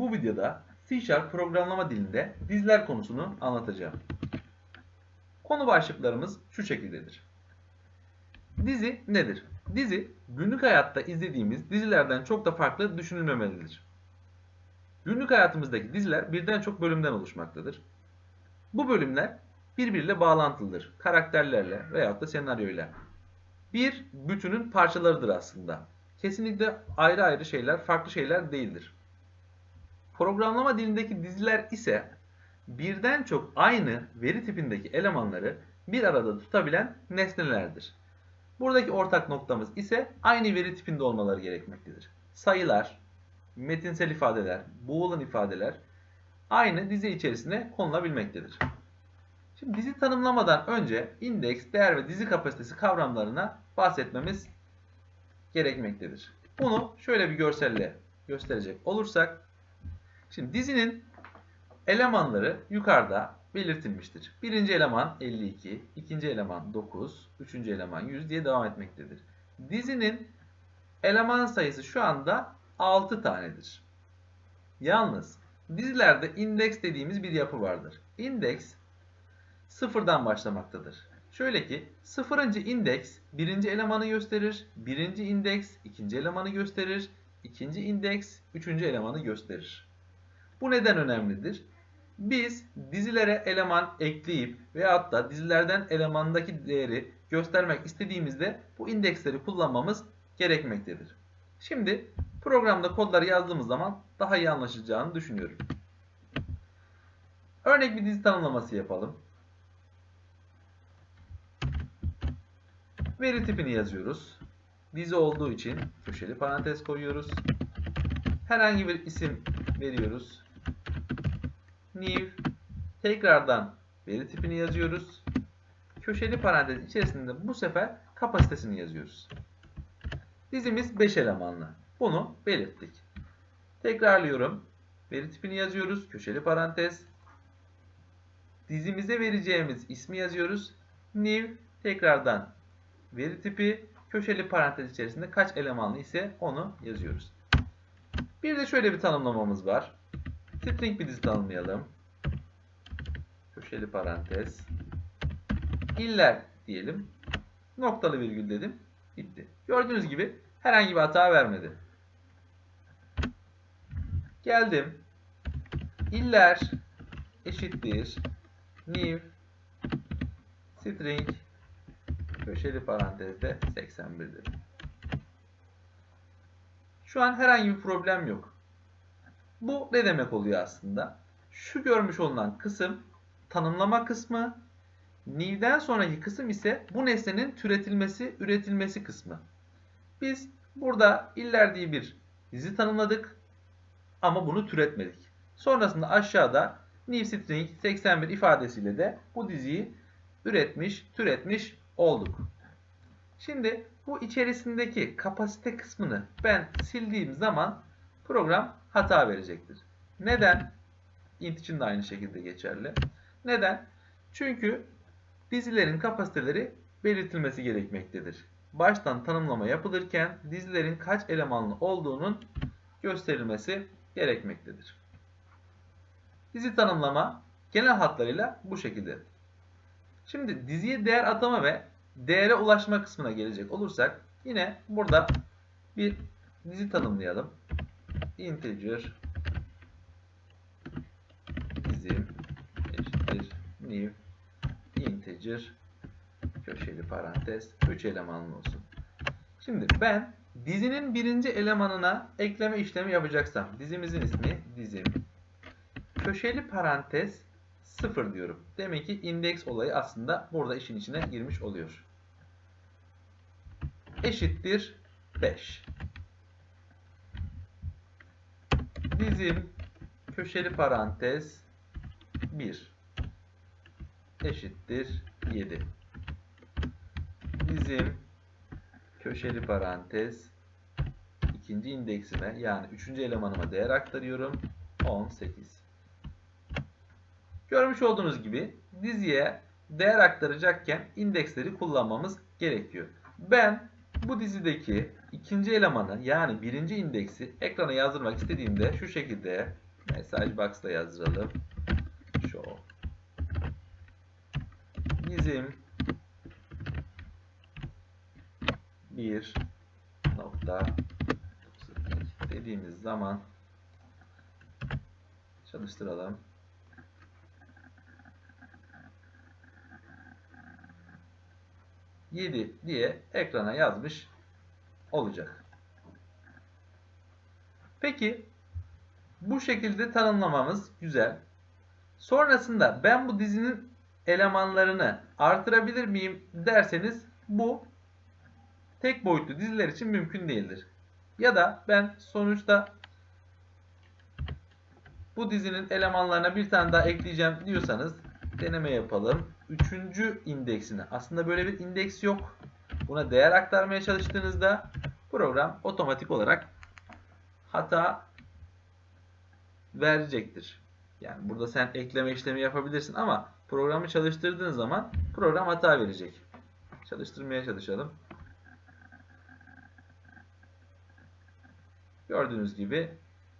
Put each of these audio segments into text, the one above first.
Bu videoda C programlama dilinde diziler konusunu anlatacağım. Konu başlıklarımız şu şekildedir. Dizi nedir? Dizi, günlük hayatta izlediğimiz dizilerden çok da farklı düşünülmemelidir. Günlük hayatımızdaki diziler birden çok bölümden oluşmaktadır. Bu bölümler birbiriyle bağlantılıdır. Karakterlerle veyahut da senaryoyla. Bir bütünün parçalarıdır aslında. Kesinlikle ayrı ayrı şeyler, farklı şeyler değildir. Programlama dilindeki diziler ise birden çok aynı veri tipindeki elemanları bir arada tutabilen nesnelerdir. Buradaki ortak noktamız ise aynı veri tipinde olmaları gerekmektedir. Sayılar, metinsel ifadeler, boolean ifadeler aynı dizi içerisine konulabilmektedir. Şimdi dizi tanımlamadan önce indeks, değer ve dizi kapasitesi kavramlarına bahsetmemiz gerekmektedir. Bunu şöyle bir görselle gösterecek olursak, şimdi dizinin elemanları yukarıda belirtilmiştir. Birinci eleman 52, ikinci eleman 9, üçüncü eleman 100 diye devam etmektedir. Dizinin eleman sayısı şu anda 6 tanedir. Yalnız dizilerde indeks dediğimiz bir yapı vardır. Indeks sıfırdan başlamaktadır. Şöyle ki sıfırıncı indeks birinci elemanı gösterir, birinci indeks ikinci elemanı gösterir, ikinci indeks üçüncü elemanı gösterir. Bu neden önemlidir? Biz dizilere eleman ekleyip veyahut da dizilerden elemandaki değeri göstermek istediğimizde bu indeksleri kullanmamız gerekmektedir. Şimdi programda kodları yazdığımız zaman daha iyi anlaşılacağını düşünüyorum. Örnek bir dizi tanımlaması yapalım. Veri tipini yazıyoruz. Dizi olduğu için köşeli parantez koyuyoruz. Herhangi bir isim veriyoruz. New tekrardan veri tipini yazıyoruz. Köşeli parantez içerisinde bu sefer kapasitesini yazıyoruz. Dizimiz 5 elemanlı. Bunu belirttik. Tekrarlıyorum. Veri tipini yazıyoruz. Köşeli parantez. Dizimize vereceğimiz ismi yazıyoruz. New tekrardan veri tipi köşeli parantez içerisinde kaç elemanlı ise onu yazıyoruz. Bir de şöyle bir tanımlamamız var. String bir dizi tanımlayalım. Köşeli parantez. İller diyelim. Noktalı virgül dedim. Bitti. Gördüğünüz gibi herhangi bir hata vermedi. Geldim. İller eşittir new string köşeli parantezde 81 dedim. Şu an herhangi bir problem yok. Bu ne demek oluyor aslında? Şu görmüş olunan kısım tanımlama kısmı, new'den sonraki kısım ise bu nesnenin türetilmesi, üretilmesi kısmı. Biz burada iller diye bir dizi tanımladık ama bunu türetmedik. Sonrasında aşağıda new string 81 ifadesiyle de bu diziyi üretmiş, türetmiş olduk. Şimdi bu içerisindeki kapasite kısmını ben sildiğim zaman program hata verecektir. Neden? int için de aynı şekilde geçerli. Neden? Çünkü dizilerin kapasiteleri belirtilmesi gerekmektedir. Baştan tanımlama yapılırken dizilerin kaç elemanlı olduğunun gösterilmesi gerekmektedir. Dizi tanımlama genel hatlarıyla bu şekilde. Şimdi diziye değer atama ve değere ulaşma kısmına gelecek olursak yine burada bir dizi tanımlayalım. Integer dizim eşittir new integer köşeli parantez 3 elemanlı olsun. Şimdi ben dizinin birinci elemanına ekleme işlemi yapacaksam dizimizin ismi dizim köşeli parantez 0 diyorum. Demek ki indeks olayı aslında burada işin içine girmiş oluyor. Eşittir 5. Dizim köşeli parantez 1 eşittir 7. Dizim köşeli parantez ikinci indeksime yani üçüncü elemanıma değer aktarıyorum. 18. Görmüş olduğunuz gibi diziye değer aktaracakken indeksleri kullanmamız gerekiyor. Ben bu dizideki ikinci elemanı yani birinci indeksi ekrana yazdırmak istediğimde şu şekilde Mesaj box'ta yazdıralım. Show. Bizim bir nokta dediğimiz zaman çalıştıralım. Yedi diye ekrana yazmış olacak. Peki bu şekilde tanımlamamız güzel. Sonrasında ben bu dizinin elemanlarını artırabilir miyim derseniz bu tek boyutlu diziler için mümkün değildir. Ya da ben sonuçta bu dizinin elemanlarına bir tane daha ekleyeceğim diyorsanız deneme yapalım. Üçüncü indeksine aslında böyle bir indeks yok. Buna değer aktarmaya çalıştığınızda program otomatik olarak hata verecektir. Yani burada sen ekleme işlemi yapabilirsin ama programı çalıştırdığın zaman program hata verecek. Çalıştırmaya çalışalım. Gördüğünüz gibi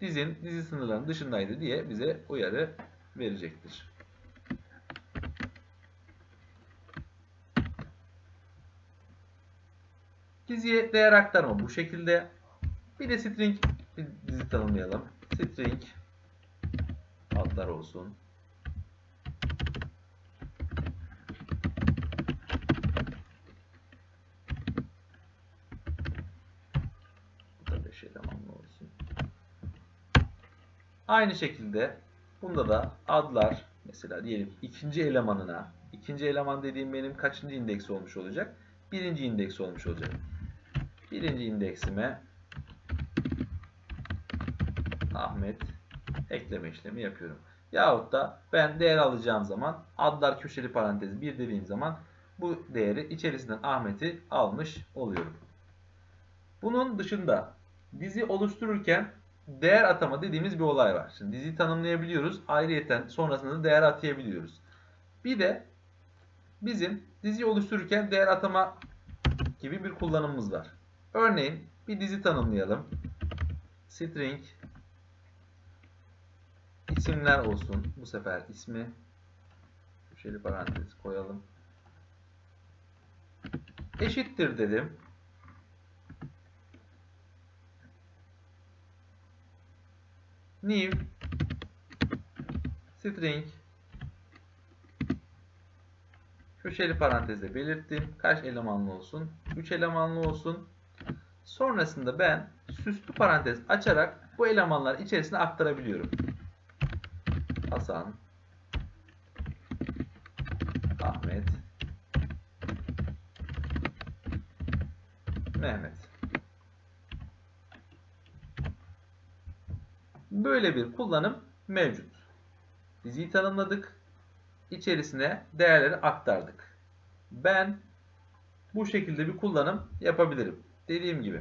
dizin dizi sınırlarının dışındaydı diye bize uyarı verecektir. Diziye değer aktarma bu şekilde. Bir de string bir dizi tanımlayalım. String adlar olsun. Bu da 5 elemanlı olsun. Aynı şekilde bunda da adlar mesela diyelim ikinci elemanına ikinci eleman dediğim benim kaçıncı indeks olmuş olacak? Birinci indeks olmuş olacak. Birinci indeksime Ahmet ekleme işlemi yapıyorum. Yahut da ben değer alacağım zaman adlar köşeli parantez 1 dediğim zaman bu değeri içerisinden Ahmet'i almış oluyorum. Bunun dışında dizi oluştururken değer atama dediğimiz bir olay var. Şimdi diziyi tanımlayabiliyoruz. Ayrıyeten sonrasında da değer atayabiliyoruz. Bir de bizim dizi oluştururken değer atama gibi bir kullanımımız var. Örneğin bir dizi tanımlayalım. String isimler olsun. Bu sefer ismi köşeli parantez koyalım. Eşittir dedim. New string köşeli parantezde belirttim. Kaç elemanlı olsun? 3 elemanlı olsun. Sonrasında ben süslü parantez açarak bu elemanlar içerisine aktarabiliyorum. Hasan, Ahmet, Mehmet. Böyle bir kullanım mevcut. Diziyi tanımladık. İçerisine değerleri aktardık. Ben bu şekilde bir kullanım yapabilirim. Dediğim gibi.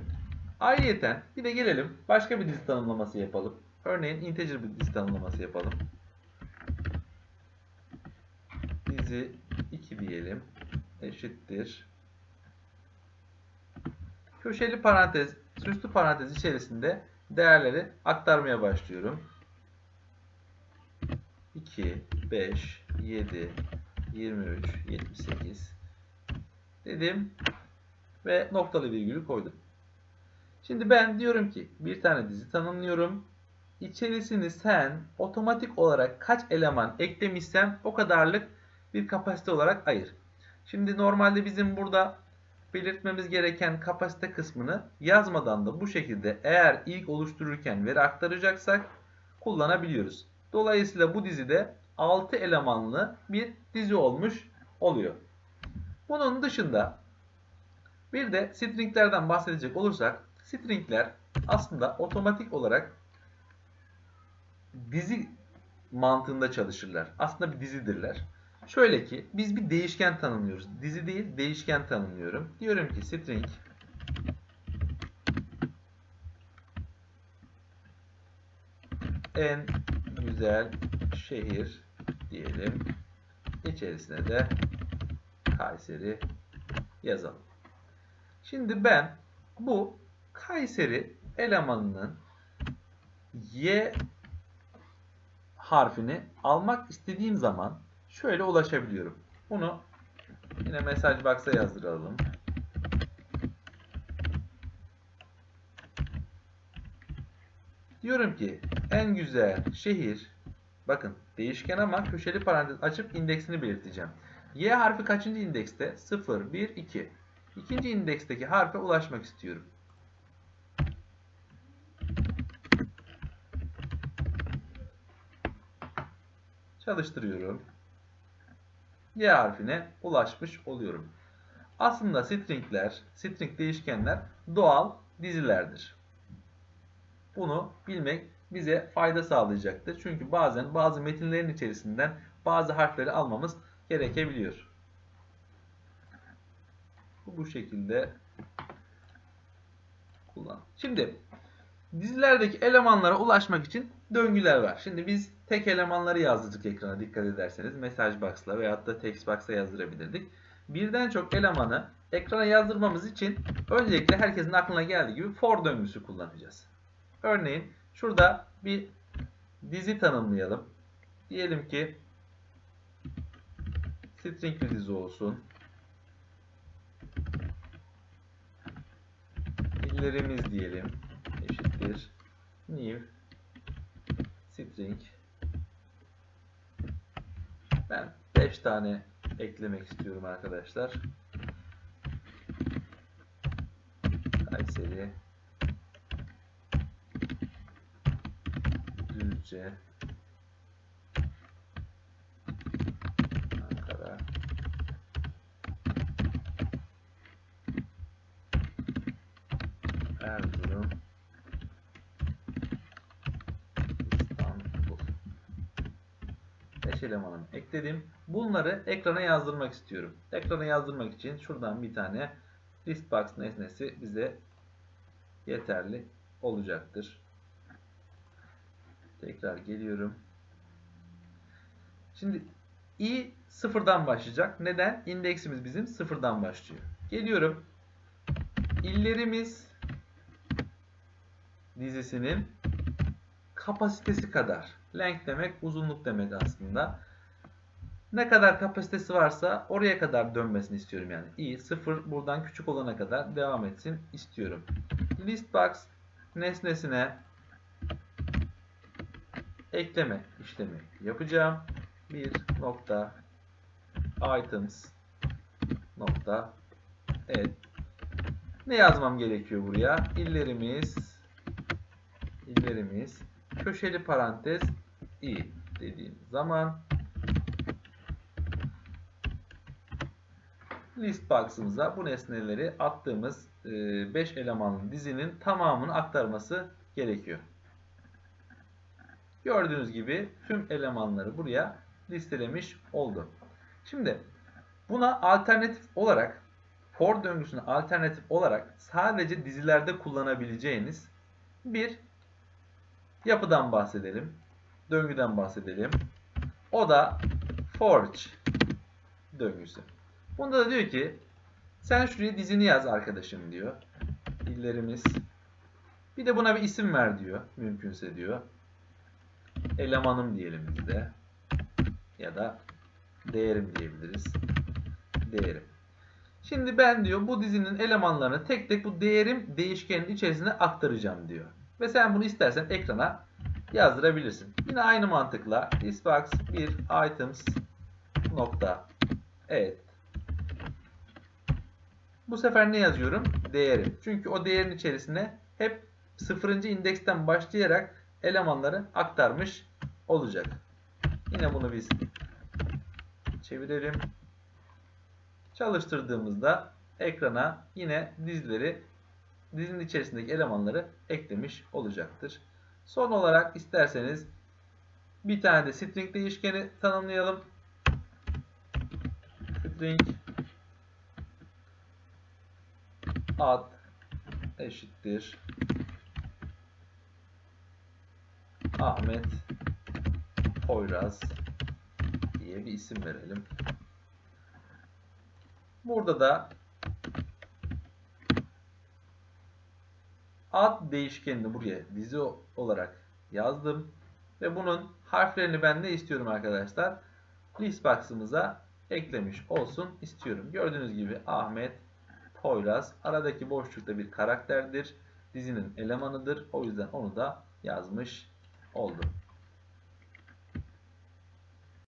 Ayrıyeten bir de gelelim başka bir dizi tanımlaması yapalım. Örneğin integer bir dizi tanımlaması yapalım. Dizi 2 diyelim. Eşittir. Köşeli parantez, süslü parantez içerisinde değerleri aktarmaya başlıyorum. 2, 5, 7, 23, 78 dedim ve noktalı virgülü koydum. Şimdi ben diyorum ki bir tane dizi tanımlıyorum. İçerisini sen otomatik olarak kaç eleman eklemişsen o kadarlık bir kapasite olarak ayır. Şimdi normalde bizim burada belirtmemiz gereken kapasite kısmını yazmadan da bu şekilde eğer ilk oluştururken veri aktaracaksak kullanabiliyoruz. Dolayısıyla bu dizide 6 elemanlı bir dizi olmuş oluyor. Bunun dışında bir de stringlerden bahsedecek olursak stringler aslında otomatik olarak dizi mantığında çalışırlar. Aslında bir dizidirler. Şöyle ki biz bir değişken tanımlıyoruz. Dizi değil değişken tanımlıyorum. Diyorum ki string en güzel şehir diyelim. İçerisine de Kayseri yazalım. Şimdi ben bu Kayseri elemanının y harfini almak istediğim zaman şöyle ulaşabiliyorum. Bunu yine mesaj box'a yazdıralım. Diyorum ki en güzel şehir bakın değişken ama köşeli parantez açıp indeksini belirteceğim. Y harfi kaçıncı indekste? 0, 1, 2. İkinci indeksteki harfe ulaşmak istiyorum. Çalıştırıyorum. Y harfine ulaşmış oluyorum. Aslında stringler, string değişkenler doğal dizilerdir. Bunu bilmek bize fayda sağlayacaktır. Çünkü bazen bazı metinlerin içerisinden bazı harfleri almamız gerekebiliyor. Bu, şekilde kullan. Şimdi dizilerdeki elemanlara ulaşmak için döngüler var. Şimdi biz tek elemanları yazdırdık ekrana dikkat ederseniz. Message box'la veyahut da text box'a yazdırabilirdik. Birden çok elemanı ekrana yazdırmamız için öncelikle herkesin aklına geldiği gibi for döngüsü kullanacağız. Örneğin şurada bir dizi tanımlayalım. Diyelim ki string bir dizi olsun. İllerimiz diyelim. Eşittir. New string ben 5 tane eklemek istiyorum arkadaşlar. Kayseri Düzce 5 elemanımı ekledim. Bunları ekrana yazdırmak istiyorum. Ekrana yazdırmak için şuradan bir tane listbox nesnesi bize yeterli olacaktır. Tekrar geliyorum. Şimdi i sıfırdan başlayacak. Neden? İndeksimiz bizim sıfırdan başlıyor. Geliyorum. İllerimiz dizisinin kapasitesi kadar. Length demek uzunluk demek aslında. Ne kadar kapasitesi varsa oraya kadar dönmesini istiyorum yani. i sıfır buradan küçük olana kadar devam etsin istiyorum. Listbox nesnesine ekleme işlemi yapacağım. Bir nokta items nokta evet. Ne yazmam gerekiyor buraya? İllerimiz illerimiz köşeli parantez i dediğim zaman list box'ımıza bu nesneleri attığımız 5 elemanlı dizinin tamamını aktarması gerekiyor. Gördüğünüz gibi tüm elemanları buraya listelemiş oldu. Şimdi buna alternatif olarak for döngüsüne alternatif olarak sadece dizilerde kullanabileceğiniz bir yapıdan bahsedelim. Döngüden bahsedelim. O da for each döngüsü. Bunda da diyor ki sen şuraya dizini yaz arkadaşım diyor. İllerimiz. Bir de buna bir isim ver diyor. Mümkünse diyor. Elemanım diyelim biz de. Ya da değerim diyebiliriz. Değerim. Şimdi ben diyor bu dizinin elemanlarını tek tek bu değerim değişkenin içerisine aktaracağım diyor. Ve sen bunu istersen ekrana yazdırabilirsin. Yine aynı mantıkla isbox bir items nokta evet bu sefer ne yazıyorum? Değerim. Çünkü o değerin içerisine hep sıfırıncı indeksten başlayarak elemanları aktarmış olacak. Yine bunu biz çevirelim. Çalıştırdığımızda ekrana yine dizleri dizinin içerisindeki elemanları eklemiş olacaktır. Son olarak isterseniz bir tane de string değişkeni tanımlayalım. String ad eşittir Ahmet Poyraz diye bir isim verelim. Burada da ad değişkenini buraya dizi olarak yazdım. Ve bunun harflerini ben ne istiyorum arkadaşlar? List box'ımıza eklemiş olsun istiyorum. Gördüğünüz gibi Ahmet, Poyraz aradaki boşlukta bir karakterdir. Dizinin elemanıdır. O yüzden onu da yazmış oldum.